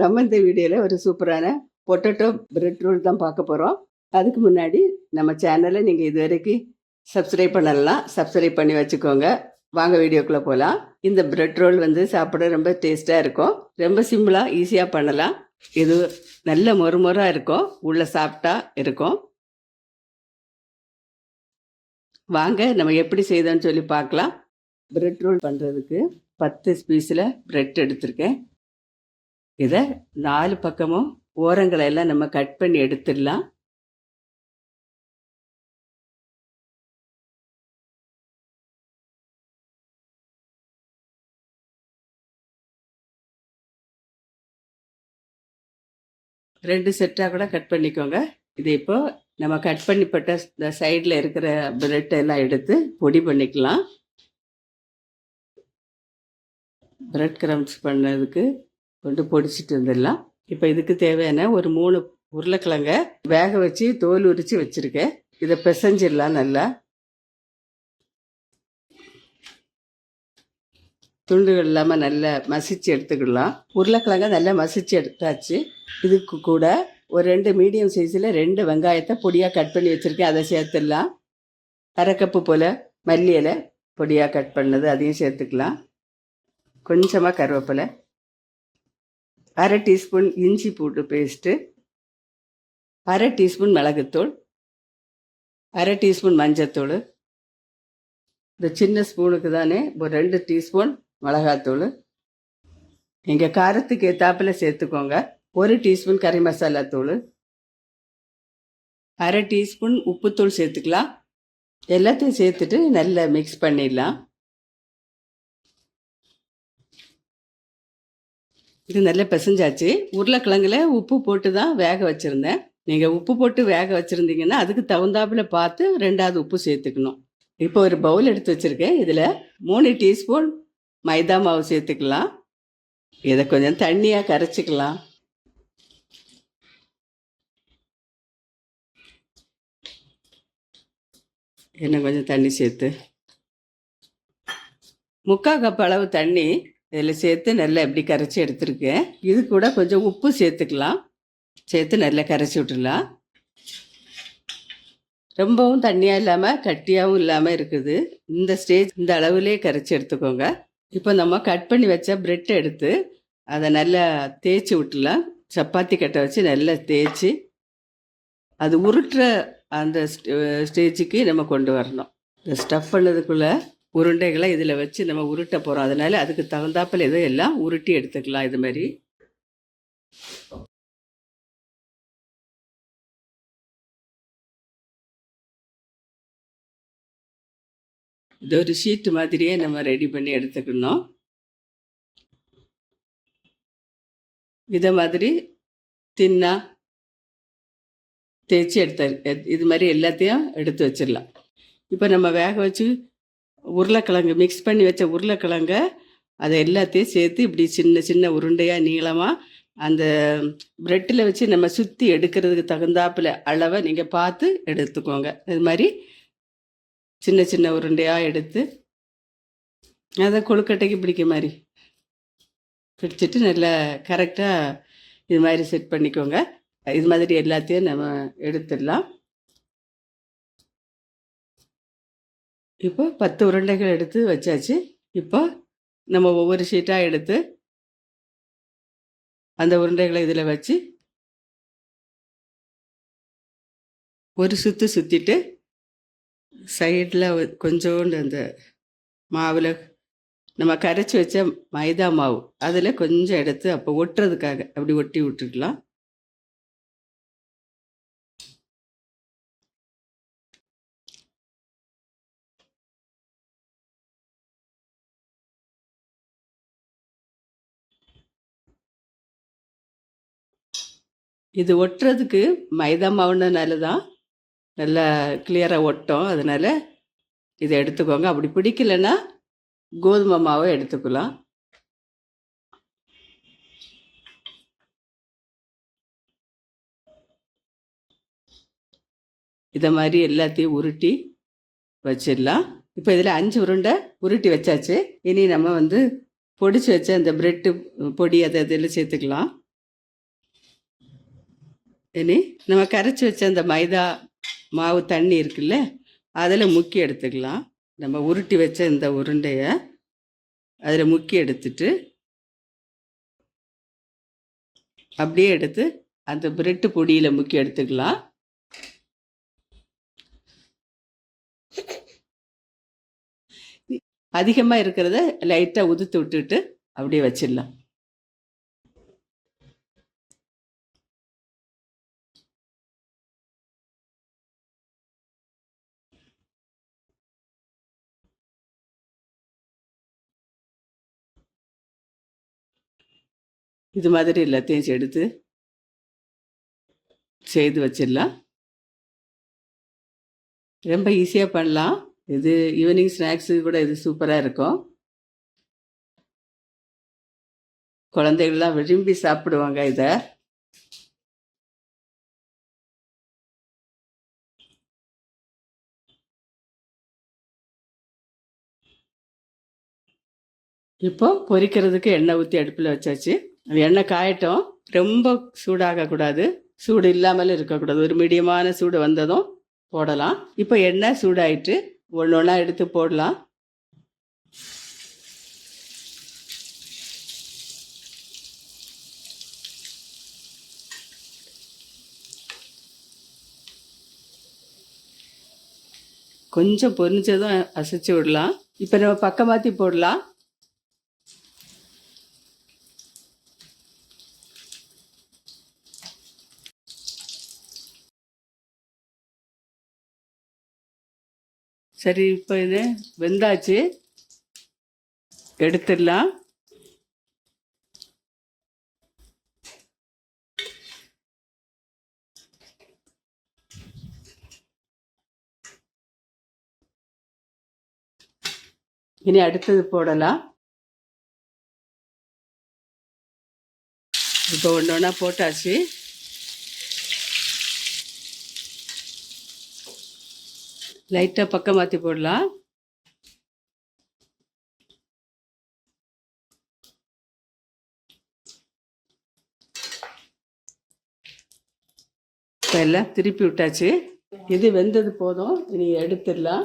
நம்ம இந்த வீடியோவில் ஒரு சூப்பரான பொட்டேட்டோ பிரெட் ரோல் தான் பார்க்க போகிறோம் அதுக்கு முன்னாடி நம்ம சேனலை நீங்கள் இது வரைக்கும் சப்ஸ்கிரைப் பண்ணலாம் சப்ஸ்கிரைப் பண்ணி வச்சுக்கோங்க. வாங்க வீடியோக்குள்ளே போகலாம் இந்த பிரெட் ரோல் வந்து சாப்பிட ரொம்ப டேஸ்ட்டாக இருக்கும். ரொம்ப சிம்பிளாக ஈஸியாக பண்ணலாம். இது நல்ல மொறுமொறாக இருக்கும். உள்ளே சாப்பிட்டா இருக்கும். வாங்க நம்ம எப்படி செய்தோன்னு சொல்லி பார்க்கலாம். பிரெட் ரோல் பண்ணுறதுக்கு பத்து பீஸில் பிரெட் எடுத்திருக்கேன். இதை நாலு பக்கமும் ஓரங்களை எல்லாம் நம்ம கட் பண்ணி எடுத்துடலாம். ரெண்டு செட்டாக கூட கட் பண்ணிக்கோங்க. இது இப்போ நம்ம கட் பண்ணிப்பட்ட இந்த சைடில் இருக்கிற பிரெட் எல்லாம் எடுத்து பொடி பண்ணிக்கலாம். பிரெட் கிரம்ஸ் பண்ணதுக்கு கொண்டு பொடிச்சிட்டு வந்துடலாம். இப்போ இதுக்கு தேவையான ஒரு மூணு உருளைக்கிழங்க வேக வச்சு தோல் உரித்து வச்சுருக்கேன். இதை பிசைஞ்சிடலாம் நல்லா. துண்டுகள் இல்லாமல் நல்லா மசிச்சு எடுத்துக்கிடலாம். உருளைக்கிழங்க நல்லா மசிச்சு எடுத்தாச்சு. இதுக்கு கூட ஒரு ரெண்டு மீடியம் சைஸில் ரெண்டு வெங்காயத்தை பொடியாக கட் பண்ணி வச்சுருக்கேன். அதை சேர்த்துடலாம். அரை கப்பு போல் மல்லி இலை பொடியாக கட் பண்ணது அதையும் சேர்த்துக்கலாம். கொஞ்சமாக கருவேப்பிலை. அரை டீஸ்பூன் இஞ்சி பூண்டு பேஸ்ட்டு அரை டீஸ்பூன் மிளகுத்தூள் அரை டீஸ்பூன் மஞ்சத்தூள். இந்த சின்ன ஸ்பூனுக்கு தானே ஒரு ரெண்டு டீஸ்பூன் மிளகாத்தூள். நீங்கள் காரத்துக்கு ஏத்தாப்பில் சேர்த்துக்கோங்க. ஒரு டீஸ்பூன் கறி மசாலா தூள். அரை டீஸ்பூன் உப்புத்தூள் சேர்த்துக்கலாம். எல்லாத்தையும் சேர்த்துட்டு நல்லா மிக்ஸ் பண்ணிடலாம். இது நல்லா பிசைஞ்சாச்சு. உருளைக்கிழங்குல உப்பு போட்டு தான் வேக வச்சுருந்தேன். நீங்கள் உப்பு போட்டு வேக வச்சுருந்தீங்கன்னா அதுக்கு தகுந்தாப்புல பார்த்து ரெண்டாவது உப்பு சேர்த்துக்கணும். இப்போ ஒரு பவுல் எடுத்து வச்சுருக்கேன். இதில் மூணு டீஸ்பூன் மைதா மாவு சேர்த்துக்கலாம். இதை கொஞ்சம் தண்ணியாக கரைச்சிக்கலாம். இன்னும் கொஞ்சம் தண்ணி சேர்த்து. முக்கால் கப் அளவு தண்ணி இதில் சேர்த்து நல்லா எப்படி கரைச்சி எடுத்துருக்கேன். இது கூட கொஞ்சம் உப்பு சேர்த்துக்கலாம். சேர்த்து நல்லா கரைச்சி விட்டுடலாம். ரொம்பவும் தண்ணியாக இல்லாமல் கட்டியாகவும் இல்லாமல் இருக்குது. இந்த ஸ்டேஜ் இந்த அளவுலேயே கரைச்சி எடுத்துக்கோங்க. இப்போ நம்ம கட் பண்ணி வச்ச பிரெட்டை எடுத்து அதை நல்லா தேய்ச்சி விட்டுலாம் சப்பாத்தி கட்டை வச்சு நல்லா தேய்ச்சி அது உருட்டுற அந்த ஸ்டேஜுக்கு நம்ம கொண்டு வரணும். இந்த ஸ்டஃப் பண்ணதுக்குள்ளே உருண்டைகளை இதில் வச்சு நம்ம உருட்ட போகிறோம் அதனால அதுக்கு தகுந்தாப்பில் இதை எல்லாம் உருட்டி எடுத்துக்கலாம் இது மாதிரி. இது ஒரு ஷீட் மாதிரியே நம்ம ரெடி பண்ணி எடுத்துக்கணும். இதை மாதிரி தின்னா தேய்ச்சி எடுத்த இது மாதிரி எல்லாத்தையும் எடுத்து வச்சிடலாம். இப்போ நம்ம வேக வச்சு உருளைக்கிழங்கு மிக்ஸ் பண்ணி வச்ச உருளைக்கிழங்க அதை எல்லாத்தையும் சேர்த்து இப்படி சின்ன சின்ன உருண்டையாக நீளமாக அந்த ப்ரெட்டில் வச்சு நம்ம சுற்றி எடுக்கிறதுக்கு தகுந்தாப்பில் அளவை நீங்கள் பார்த்து எடுத்துக்கோங்க. இது மாதிரி சின்ன சின்ன உருண்டையாக எடுத்து அதை கொழுக்கட்டைக்கு பிடிக்க மாதிரி பிடிச்சிட்டு நல்லா கரெக்டாக இது மாதிரி செட் பண்ணிக்கோங்க. இது மாதிரி எல்லாத்தையும் நம்ம எடுத்துடலாம். இப்போ பத்து உருண்டைகள் எடுத்து வச்சாச்சு. இப்போ நம்ம ஒவ்வொரு ஷீட்டாக எடுத்து அந்த உருண்டைகளை இதில் வச்சு ஒரு சுற்று சுற்றிட்டு சைடில் கொஞ்சோண்டு அந்த மாவில் நம்ம கரைச்சி வச்ச மைதா மாவு அதில் கொஞ்சம் எடுத்து அப்போ ஒட்டுறதுக்காக அப்படி ஒட்டி விட்டுக்கலாம் இது ஒட்டுறதுக்கு மைதா மாவுனால தான் நல்லா கிளியராக ஒட்டும். அதனால் இதை எடுத்துக்கோங்க. அப்படி பிடிக்கலன்னா கோதுமை மாவை எடுத்துக்கலாம். இதை மாதிரி எல்லாத்தையும் உருட்டி வச்சிடலாம். இப்போ இதில் அஞ்சு உருண்டை உருட்டி வச்சாச்சு. இனி நம்ம வந்து பொடிச்சு வச்ச அந்த பிரெட்டு பொடி அதை இதில் சேர்த்துக்கலாம். இனி நம்ம கரைச்சி வச்ச அந்த மைதா மாவு தண்ணி இருக்குல்ல அதில் முக்கி எடுத்துக்கலாம். நம்ம உருட்டி வச்ச இந்த உருண்டையை அதில் முக்கி எடுத்துட்டு அப்படியே எடுத்து அந்த பிரெட்டு பொடியில் முக்கி எடுத்துக்கலாம். அதிகமாக இருக்கிறத லைட்டாக உதுத்து விட்டுட்டு அப்படியே வச்சிடலாம். இது மாதிரி எல்லாத்தையும் எடுத்து செய்து வச்சிடலாம். ரொம்ப ஈஸியாக பண்ணலாம். இது ஈவினிங் ஸ்நாக்ஸு கூட இது சூப்பராக இருக்கும். குழந்தைகள்லாம் விரும்பி சாப்பிடுவாங்க இதை. இப்போ பொரிக்கிறதுக்கு எண்ணெய் ஊற்றி அடுப்பில் வச்சாச்சு. எண்ணெய் காயட்டும். ரொம்ப சூடாகக்கூடாது. சூடு இல்லாமல் இருக்கக்கூடாது. ஒரு மீடியமான சூடு வந்ததும் போடலாம். இப்போ எண்ணெய் சூடாயிட்டு ஒன்று ஒன்றா எடுத்து போடலாம். கொஞ்சம் பொரிஞ்சதும் அசைச்சு விடலாம். இப்போ நம்ம பக்கம் மாற்றி போடலாம். சரி இப்போ இது வெந்தாச்சு. எடுத்துடலாம். இனி அடுத்தது போடலாம். இப்போ ஒன்று ஒன்றா போட்டாச்சு. லைட்டாக பக்கம் மாற்றி போடலாம். இப்போ எல்லாம் திருப்பி விட்டாச்சு. இது வெந்தது போதும் இனி எடுத்துடலாம்.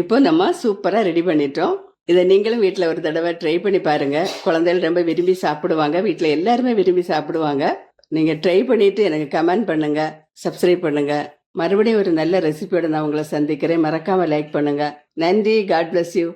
இப்போ நம்ம சூப்பராக ரெடி பண்ணிட்டோம். இதை நீங்களும் வீட்டில் ஒரு தடவை ட்ரை பண்ணி பாருங்கள் குழந்தைகள் ரொம்ப விரும்பி சாப்பிடுவாங்க. வீட்டில் எல்லாருமே விரும்பி சாப்பிடுவாங்க. நீங்கள் ட்ரை பண்ணிவிட்டு எனக்கு கமெண்ட் பண்ணுங்கள் சப்ஸ்கிரைப் பண்ணுங்கள் மறுபடியும் ஒரு நல்ல ரெசிபியோட நான் உங்களை சந்திக்கிறேன். மறக்காமல் லைக் பண்ணுங்கள் நன்றி. God bless you